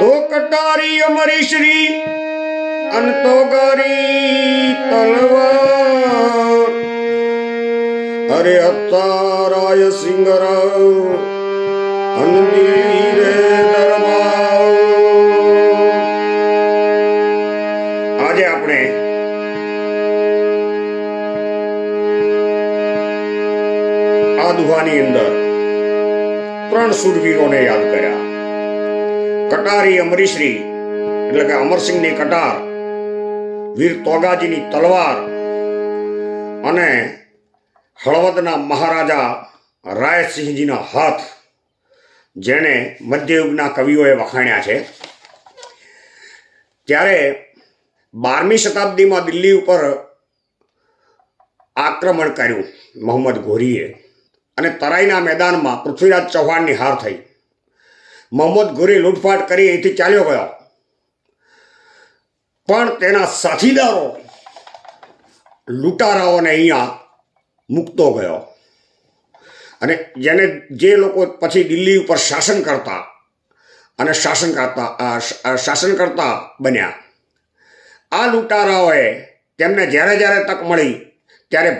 દો કટારી અમારી શ્રી અંતો ગરી તલવાર. અરે અતારાય સિંગરાવ અનદી રે દરબાર. આજે આપણે આ દુહાની અંદર ત્રણ સુરવીરોને યાદ કર્યા. કટારી અમરીશ્રી એટલે કે અમરસિંહની કટાર, વીર તોગાજીની તલવાર અને હળવદના મહારાજા રાયસિંહજીના હાથ જેને મધ્યયુગના કવિઓએ વખાણ્યા છે. ત્યારે બારમી શતાબ્દીમાં દિલ્હી ઉપર આક્રમણ કર્યું મોહમ્મદ ઘોરીએ અને તરાઈના મેદાનમાં પૃથ્વીરાજ ચૌહાણની હાર થઈ. મોહમ્મદ ઘોરી લૂંટફાટ કરી અહીંથી ચાલ્યો ગયો. પણ તેના સાથીદારો લૂંટારાઓને અહીંયા મૂકતો ગયો. અને જેને જે લોકો પછી દિલ્હી ઉપર શાસન કરતા અને શાસન કરતા શાસન કરતા બન્યા. આ લૂંટારાઓએ તેમને જ્યારે જ્યારે તક મળી ત્યારે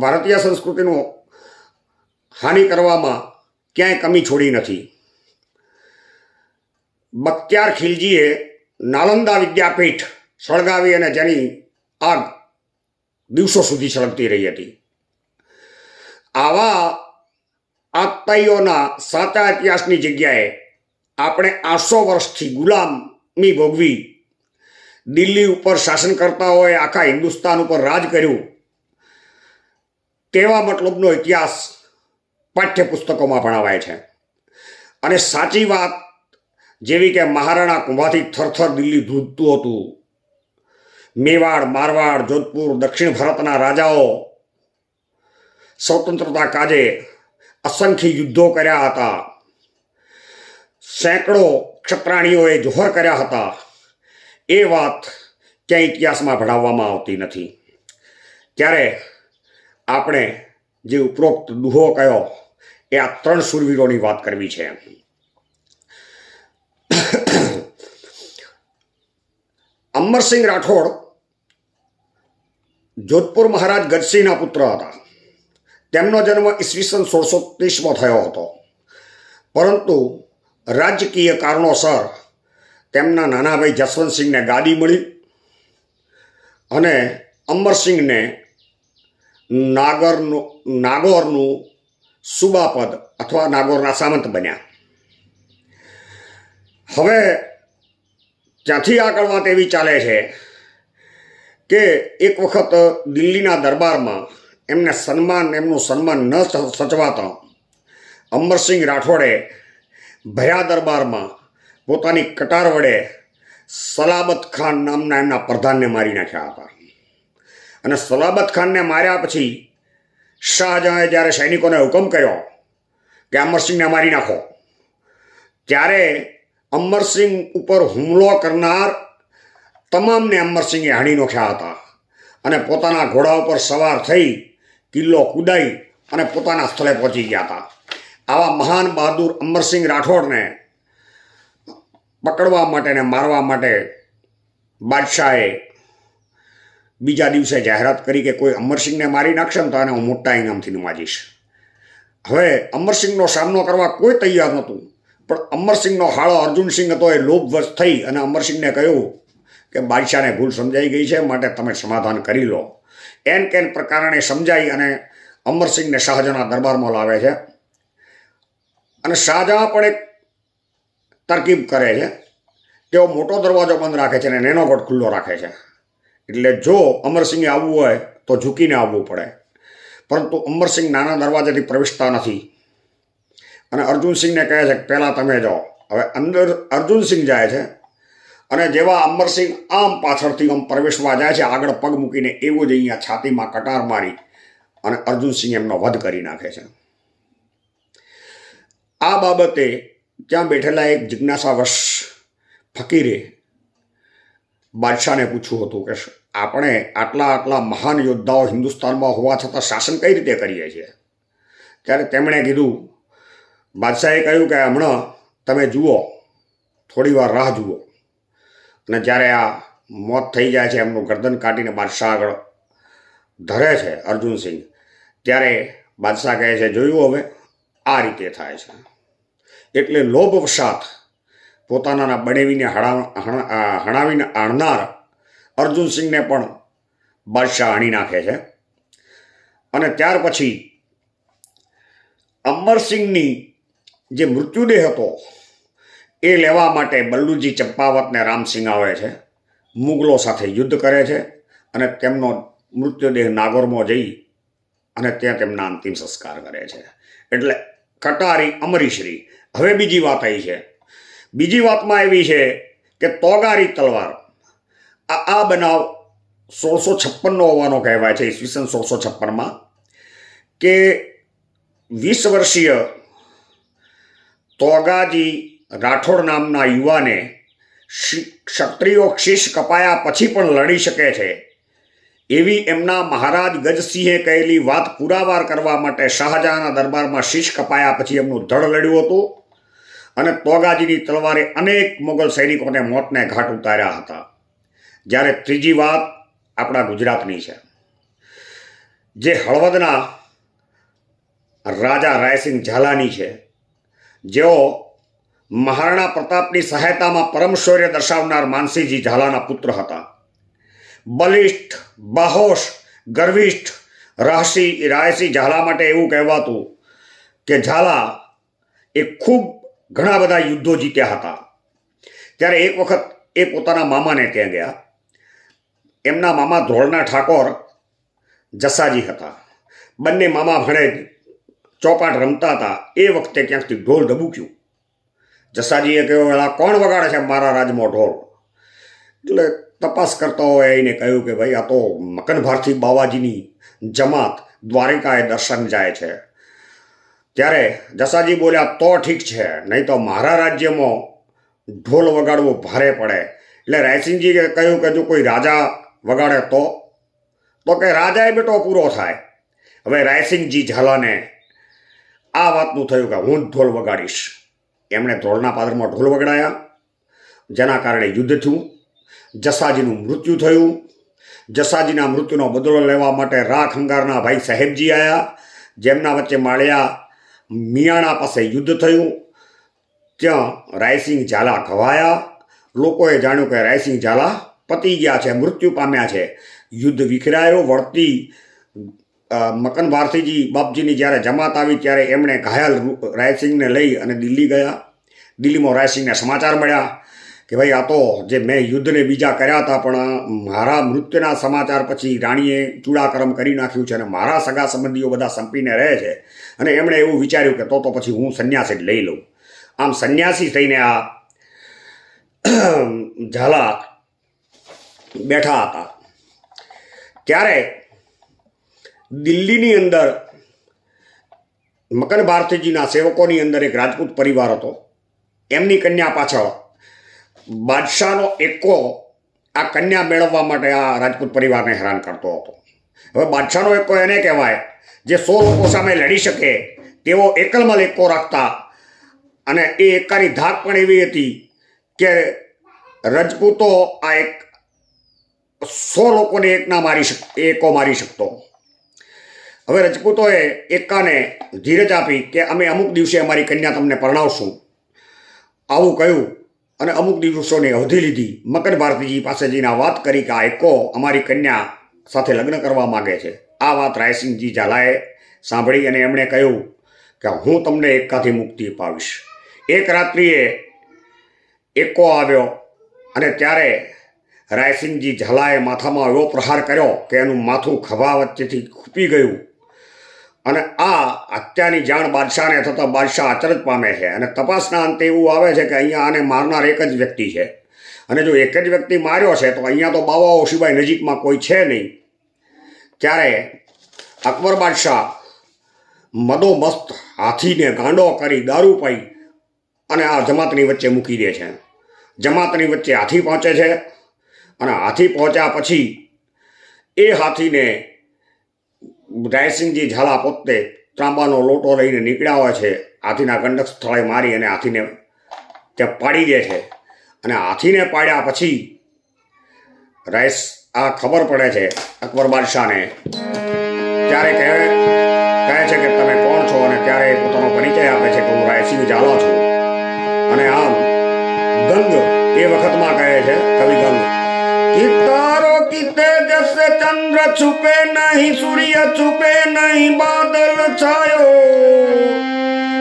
ભારતીય સંસ્કૃતિનું હાનિ કરવામાં ક્યાંય કમી છોડી નથી. બખ્તિયાર ખિલજીએ નાલંદા વિદ્યાપીઠ સળગાવી અને જેની આગ દિવસો સુધી સળગતી રહી હતી. આવા આત્તાઈઓના સાચા ઇતિહાસની જગ્યાએ આપણે આઠસો વર્ષથી ગુલામી ભોગવી દિલ્હી ઉપર શાસનકર્તાઓએ આખા હિન્દુસ્તાન ઉપર રાજ કર્યું તેવા મતલબનો ઇતિહાસ પાઠ્યપુસ્તકોમાં ભણાવાય છે. અને સાચી વાત જેવી કે મહારાણા કુંભાથી થરથર દિલ્હી ધૂજતું હતું. મેવાડ, મારવાડ, જોધપુર, દક્ષિણ ભારતના રાજાઓ સ્વતંત્રતા કાજે અસંખ્ય યુદ્ધો કર્યા હતા. સેંકડો ક્ષત્રાણીઓએ જોહર કર્યા હતા. એ વાત ક્યાંય ઇતિહાસમાં ભણાવવામાં આવતી નથી. ત્યારે આપણે જે ઉપરોક્ત દુહો કયો, એ આ ત્રણ શૂરવીરોની વાત કરવી છે. અમરસિંહ રાઠોડ જોધપુર મહારાજ ગજસિંહના પુત્ર હતા. તેમનો જન્મ ઈસવીસન સોળસો ત્રીસમાં થયો હતો. પરંતુ રાજકીય કારણોસર તેમના નાના ભાઈ જસવંતસિંહને ગાદી મળી અને અમરસિંહને નાગરનું નાગોરનું સુબાપદ અથવા નાગોરના સામંત બન્યા. હવે ત્યાંથી આગળ વાત એવી ચાલે છે કે એક વખત દિલ્હીના દરબારમાં એમને સન્માન, એમનું સન્માન ન સચવાતા અમરસિંહ રાઠોડે ભયા દરબારમાં પોતાની કટાર વડે સલાબત ખાન નામના એમના પ્રધાનને મારી નાખ્યા હતા. અને સલાબત ખાનને માર્યા પછી શાહજહાંએ જ્યારે સૈનિકોને હુકમ કર્યો કે અમરસિંહને મારી નાખો, ત્યારે અમરસિંહ ઉપર હુમલો કરનાર તમામને અમરસિંહે હાણી નોખ્યા હતા. અને પોતાના ઘોડા ઉપર સવાર થઈ કિલ્લો કુદાઈ અને પોતાના સ્થળે પહોંચી ગયા હતા. આવા મહાન બહાદુર અમરસિંહ રાઠોડને પકડવા માટે ને મારવા માટે બાદશાહે બીજા દિવસે જાહેરાત કરી કે કોઈ અમરસિંહને મારી નાખશે ને તો અને હું મોટા ઇનામથી નવાજીશ હવે અમરસિંહનો સામનો કરવા કોઈ તૈયાર નહોતું. પણ અમરસિંહનો હાળો અર્જુનસિંહ હતો એ લોભવશ થઈ અને અમરસિંહને કહ્યું કે બાદશાહને ભૂલ સમજાઈ ગઈ છે, માટે તમે સમાધાન કરી લો. એન કેન પ્રકારણે સમજાઈ અને અમરસિંહને શાહજહાંના દરબારમાં લાવે છે. અને શાહજહાં પણ એક તરકીબ કરે છે. તેઓ મોટો દરવાજો બંધ રાખે છે અને નેનો ગોટ ખુલ્લો રાખે છે. એટલે જો અમરસિંહે આવવું હોય તો ઝૂકીને આવવું પડે. પરંતુ અમરસિંહ નાના દરવાજાથી પ્રવેશતા નથી. અને અર્જુનસિંહને કહે છે, પહેલાં તમે જાઓ. હવે અંદર અર્જુનસિંહ જાય છે અને જેવા અમરસિંહ આમ પાછળથી આમ પ્રવેશવા જાય છે, આગળ પગ મૂકીને એવું જ અહીંયા છાતીમાં કટાર મારી અને અર્જુનસિંહ એમનો વધ કરી નાખે છે. આ બાબતે ત્યાં બેઠેલા એક જિજ્ઞાસાવશ ફકીરે બાદશાહને પૂછ્યું હતું કે, આપણે આટલા આટલા મહાન યોદ્ધાઓ હિન્દુસ્તાનમાં હોવા છતાં શાસન કઈ રીતે કરીએ છીએ? ત્યારે તેમણે કીધું બાદશાહે કહ્યું કે હમણાં તમે જુઓ થોડી વાર રાહ જુઓ. અને જ્યારે આ મોત થઈ જાય છે, એમનું ગરદન કાઢીને બાદશાહ આગળ ધરે છે અર્જુનસિંહ, ત્યારે બાદશાહ કહે છે, જોયું હવે, આ રીતે થાય છે. એટલે લોભવશાત પોતાના બનેવીને હણા હણા- આ હણાવીને આણનાર અર્જુનસિંહને પણ બાદશાહ હણી નાખે છે. અને ત્યાર પછી અમરસિંહની જે મૃત્યુદેહ હતો, એ લેવા માટે બલ્લુજી ચંપાવતને રામસિંહ આવે છે. મુગલો સાથે યુદ્ધ કરે છે અને તેમનો મૃત્યુદેહ નાગોરમાં જઈ અને ત્યાં તેમના અંતિમ સંસ્કાર કરે છે. એટલે કટારી અમરીશ્રી. હવે બીજી વાત આવી છે. બીજી વાતમાં એવી છે કે તોગારી તલવાર. આ આ બનાવ સોળસો છપ્પનનો હોવાનો કહેવાય છે, ઈસવીસન સોળસો છપ્પનમાં, કે વીસ વર્ષીય તોગાજી રાઠોડ નામના યુવાને ક્ષત્રિયો શીશ કપાયા પછી પણ લડી શકે છે. એવી એમના મહારાજ ગજસિંહે કહેલી વાત પુરાવાર કરવા માટે શાહજહાંના દરબારમાં શીશ કપાયા પછી એમનું ધડ લડ્યું હતું અને તોગાજીની તલવારે અનેક મુગલ સૈનિકોને મોતને ઘાટ ઉતાર્યા હતા. જ્યારે ત્રીજી વાત આપણા ગુજરાતની છે. જે હળવદના રાજા રાયસિંહ ઝાલાની છે જેઓ મહારાણા પ્રતાપની સહાયતામાં પરમશૌર્ય દર્શાવનાર માનસીજી ઝાલાના પુત્ર હતા. બલિષ્ઠ, બાહોશ, ગર્વિષ્ઠ, રહસી રાયસી ઝાલા માટે એવું કહેવાતું કે ઝાલા એ ખૂબ ઘણા બધા યુદ્ધો જીત્યા હતા. ત્યારે એક વખત એ પોતાના મામાને ત્યાં ગયા. એમના મામા ધોળના ઠાકોર જસાજી હતા. બંને મામા ભણે ચોપાટ રમતા હતા, એ વખતે ક્યાંકથી ઢોલ ધબૂક્યું. જસાજીએ કહ્યું એલા કોણ વગાડે છે મારા રાજમાં ઢોલ? એટલે તપાસ કરતા હોય એને કહ્યું કે, ભાઈ, આ તો મકન ભારતી બાવાજીની જમાત, દ્વારિકાએ દર્શન જાય છે. ત્યારે જસાજી બોલ્યા, તો ઠીક છે, નહીં તો મારા રાજ્યમાં ઢોલ વગાડવો ભારે પડે. એટલે રાયસિંહજીએ કહ્યું કે, જો કોઈ રાજા વગાડે તો? તો કે, રાજાએ બેટો પૂરો થાય. હવે રાયસિંહજી ઝાલાને આ વાતનું થયું કે હું ઢોલ વગાડીશ. એમણે ધોળના પાદરમાં ઢોલ વગડાયા. જેના કારણે યુદ્ધ થયું. જસાજીનું મૃત્યુ થયું. જસાજીના મૃત્યુનો બદલો લેવા માટે રાખ હંગારના ભાઈ સાહેબજી આવ્યા જેમના વચ્ચે માળિયા મિયાણા પાસે યુદ્ધ થયું. ત્યાં રાયસિંહ ઝાલા ઘવાયા. લોકોએ જાણ્યું કે રાયસિંહ ઝાલા પતી ગયા છે, મૃત્યુ પામ્યા છે. યુદ્ધ વિખરાયો, વળતી મકન ભારતીજી બાપજીની જ્યારે જમાત આવી ત્યારે એમણે ઘાયલ રાયસિંહને લઈ અને દિલ્હી ગયા. દિલ્હીમાં રાયસિંહને સમાચાર મળ્યા કે ભાઈ આ તો જે મેં યુદ્ધને બીજા કર્યા હતા, પણ મારા મૃત્યુના સમાચાર પછી રાણીએ ચૂડાકરમ કરી નાખ્યું છે અને મારા સગા સંબંધીઓ બધા સંપીને રહે છે. અને એમણે એવું વિચાર્યું કે તો તો પછી હું સંન્યાસી લઈ લઉં. આમ સંન્યાસી થઈને આ ઝાલા બેઠા હતા. ત્યારે દિલ્હીની અંદર મકન ભારતીજીના સેવકોની અંદર એક રાજપૂત પરિવાર હતો. એમની કન્યા પાછળ બાદશાહનો એકો આ કન્યા મેળવવા માટે આ રાજપૂત પરિવારને હેરાન કરતો હતો. હવે બાદશાહનો એકો એને કહેવાય, જે સો લોકો સામે લડી શકે તેવો એકલમલ એકો રાખતા અને એ એકાની ધાક પણ એવી હતી કે રજપૂતો આ એક સો લોકોને એકના મારી શક, એકો મારી શકતો. હવે રજપૂતોએ એકાને ધીરજ આપી કે અમે અમુક દિવસે અમારી કન્યા તમને પરણાવશું. આવું કહ્યું અને અમુક દિવસોની અવધિ લીધી. મકર ભારતીજી પાસે જઈને વાત કરી કે આ એકો અમારી કન્યા સાથે લગ્ન કરવા માગે છે. આ વાત રાયસિંહજી ઝાલાએ સાંભળી અને એમણે કહ્યું કે હું તમને એકાથી મુક્તિ અપાવીશ. એક રાત્રિએ એકો આવ્યો અને ત્યારે રાયસિંહજી ઝાલાએ માથામાં એવો પ્રહાર કર્યો કે એનું માથું ખભા વચ્ચેથી ખૂપી ગયું. અને આ હત્યાની જાણ બાદશાહને થતાં બાદશાહ અચરજ પામે છે. અને તપાસના અંતે એવું આવે છે કે અહીંયા આને મારનાર એક જ વ્યક્તિ છે. અને જો એક જ વ્યક્તિ માર્યો છે, તો અહીંયા તો બાવાઓ સિવાય નજીકમાં કોઈ છે નહીં. ત્યારે અકબર બાદશાહ મદોમસ્ત હાથીને ગાંડો કરી દારૂ પાઈ અને આ જમાતની વચ્ચે મૂકી દે છે. જમાતની વચ્ચે હાથી પહોંચે છે અને હાથી પહોંચ્યા પછી એ હાથીને રાયસિંહજી ઝાલા પોતે ત્રાંબાનો લોટો લઈને નીકળ્યા હોય છે, હાથીના કંડક સ્થળે મારી અને હાથીને ત્યાં પાડી દે છે. અને હાથીને પાડ્યા પછી રાઈસ આ ખબર પડે છે, અકબર બાદશાહને. ત્યારે કહે કહે છે કે તમે કોણ છો અને ત્યારે પોતાનો પરિચય આપે છે કે હું રાયસિંહ ઝાલો છું. અને આમ ગંગ એ વખતમાં કહે છે, કવિ ગંગ કિતારો કી તેજસ સે ચંદ્ર છુપે નહીં સૂર્ય છુપે નહીં બાદલ છાયો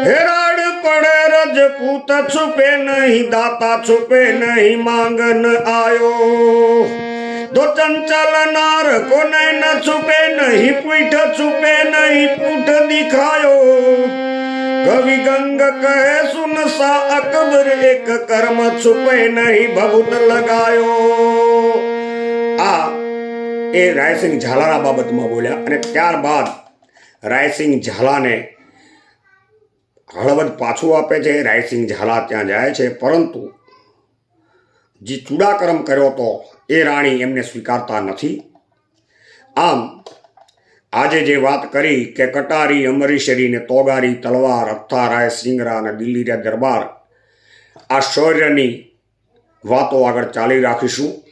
હેરાડ પડે રજપૂત છુપે નહીં દાતા છુપે નહીં માંગન આયો દો ચંચલ નાર કોને ન છુપે નહીં પીઠ છુપે નહીં પૂઠ દિખાયો કવિ ગંગ કહે સુન સા અકબર એક કર્મ છુપે નહીં ભભૂત લગાયો આ એ રાયસિંહ ઝાલાના બાબતમાં બોલ્યા અને ત્યારબાદ રાયસિંહ ઝાલાને હળવદ પાછું આપે છે, રાયસિંહ ઝાલા ત્યાં જાય છે. પરંતુ જે ચૂડાકરમ કર્યો હતો, એ રાણી એમને સ્વીકારતા નથી. આમ, આજે જે વાત કરી કે કટારી, અમરીશરી ને તોગારી, તલવાર અથા રાય, સિંગરા અને દિલ્હી દરબાર, આ શૌર્યની વાતો આગળ ચાલી રાખીશું.